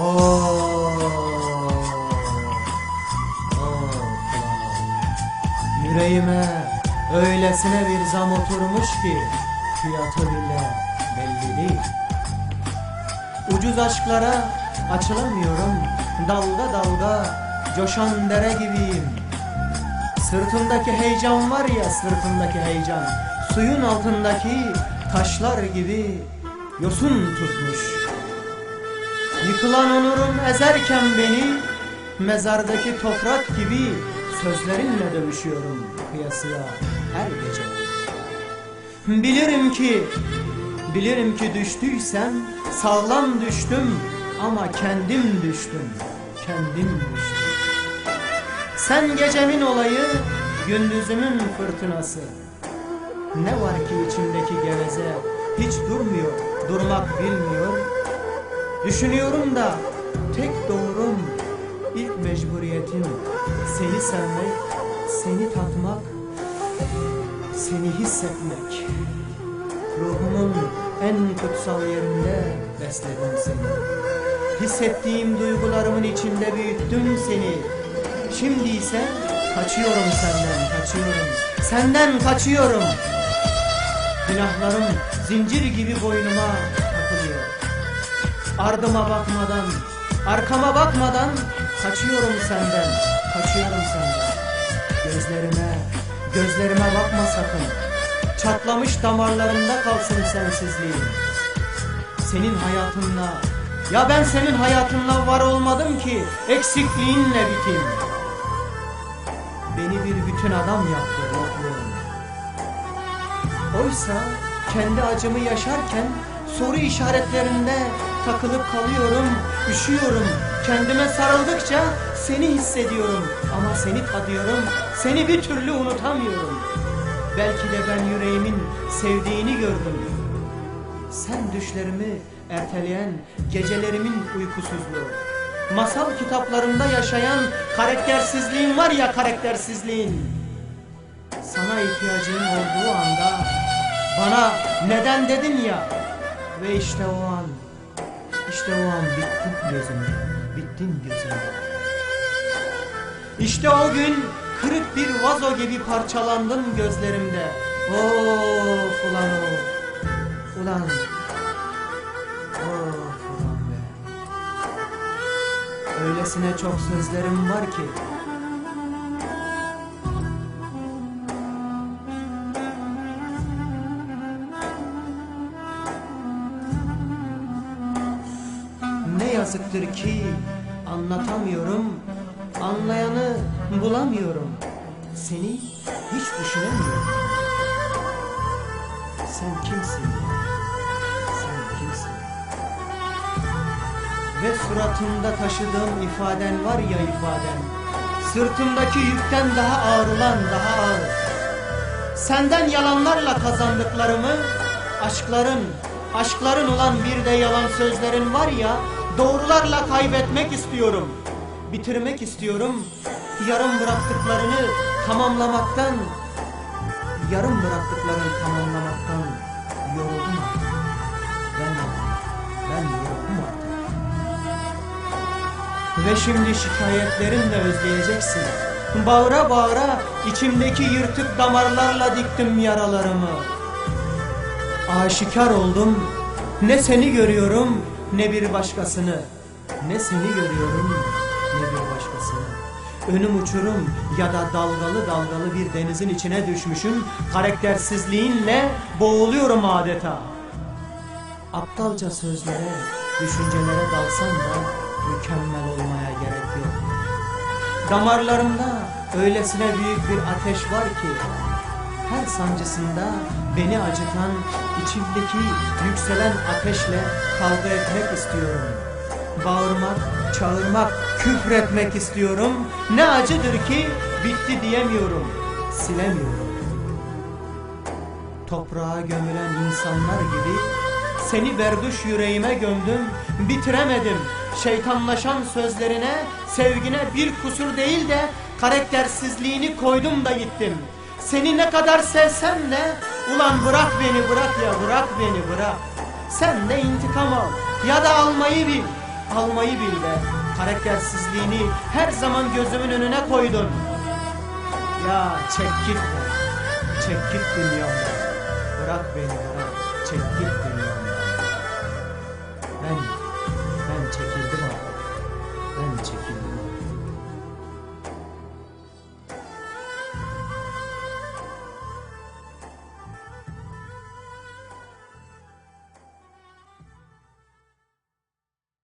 Oh. Yüreğime öylesine bir zam oturmuş ki fiyatı bile belli değil. Ucuz aşklara açılamıyorum. Dalga dalga coşan dere gibiyim. Sırtımdaki heyecan var ya sırtımdaki heyecan. Suyun altındaki taşlar gibi yosun tutmuş. Yıkılan onurum ezerken beni Mezardaki toprak gibi Sözlerinle dövüşüyorum Kıyasıya her gece. Bilirim ki Bilirim ki düştüysem Sağlam düştüm Ama kendim düştüm Kendim düştüm. Sen gecemin olayı Gündüzümün fırtınası. Ne var ki içimdeki geveze? Hiç durmuyor Durmak bilmiyor. Düşünüyorum da tek doğrum, mecburiyetim seni sevmek, seni tatmak, seni hissetmek. Ruhumun en kutsal yerinde besledim seni. Hissettiğim duygularımın içinde büyüttüm seni. Şimdi ise kaçıyorum senden, kaçıyorum. Senden kaçıyorum. Günahlarım zincir gibi boynuma takılıyor. Ardıma bakmadan, arkama bakmadan kaçıyorum senden, kaçıyorum senden. Gözlerime, gözlerime bakma sakın. Çatlamış damarlarımda kalsın sensizliğin. Senin hayatınla, ya ben senin hayatınla var olmadım ki eksikliğinle biteyim. Beni bir bütün adam yaptı yokluğun. Oysa kendi acımı yaşarken soru işaretlerinde takılıp kalıyorum, üşüyorum. Kendime sarıldıkça seni hissediyorum ama seni tadıyorum, seni bir türlü unutamıyorum. Belki de ben yüreğimin sevdiğini gördüm. Sen düşlerimi erteleyen gecelerimin uykusuzluğu. Masal kitaplarında yaşayan karaktersizliğin var ya karaktersizliğin. Sana ihtiyacım olduğu anda bana neden dedin ya ve işte o an işte o an bittin gözümde bittin gözümde İşte o gün kırık bir vazo gibi parçalandın gözlerimde. Of ulan of ulan. Of ulan be. Öylesine çok sözlerim var ki yazıktır ki anlatamıyorum, anlayanı bulamıyorum. Seni hiç düşünemiyorum. Sen kimsin? Sen kimsin? Ve suratında taşıdığım ifaden var ya ifaden. Sırtımdaki yükten daha ağır ulan daha ağır. Senden yalanlarla kazandıklarımı aşkların, aşkların olan bir de yalan sözlerin var ya doğrularla kaybetmek istiyorum. Bitirmek istiyorum. Yarım bıraktıklarını tamamlamaktan, yarım bıraktıklarını tamamlamaktan yoruldum artık. Ben, ben yoruldum artık. Ve şimdi şikayetlerinle özleyeceksin. Bağıra bağıra içimdeki yırtık damarlarla diktim yaralarımı. Aşikar oldum. Ne seni görüyorum ne bir başkasını. Ne seni görüyorum ne bir başkasını. Önüm uçurum ya da dalgalı dalgalı bir denizin içine düşmüşüm. Karaktersizliğinle boğuluyorum adeta. Aptalca sözlere, düşüncelere dalsam da mükemmel olmaya gerek yok. Damarlarımda öylesine büyük bir ateş var ki her sancısında beni acıtan içimdeki yükselen ateşle kavga etmek istiyorum. Bağırmak, çağırmak, küfretmek istiyorum. Ne acıdır ki bitti diyemiyorum, silemiyorum. Toprağa gömülen insanlar gibi seni berduş yüreğime gömdüm, bitiremedim. Şeytanlaşan sözlerine, sevgine bir kusur değil de karaktersizliğini koydum da gittim. Seni ne kadar sevsem de ulan bırak beni bırak ya bırak beni bırak. Sen de intikam al ya da almayı bil. Almayı bil de karaktersizliğini her zaman gözümün önüne koydun. Ya çek git be. Çek git dünyamdan. Bırak beni bırak. Çek git dünyamdan. Ben, ben çekiliyorum.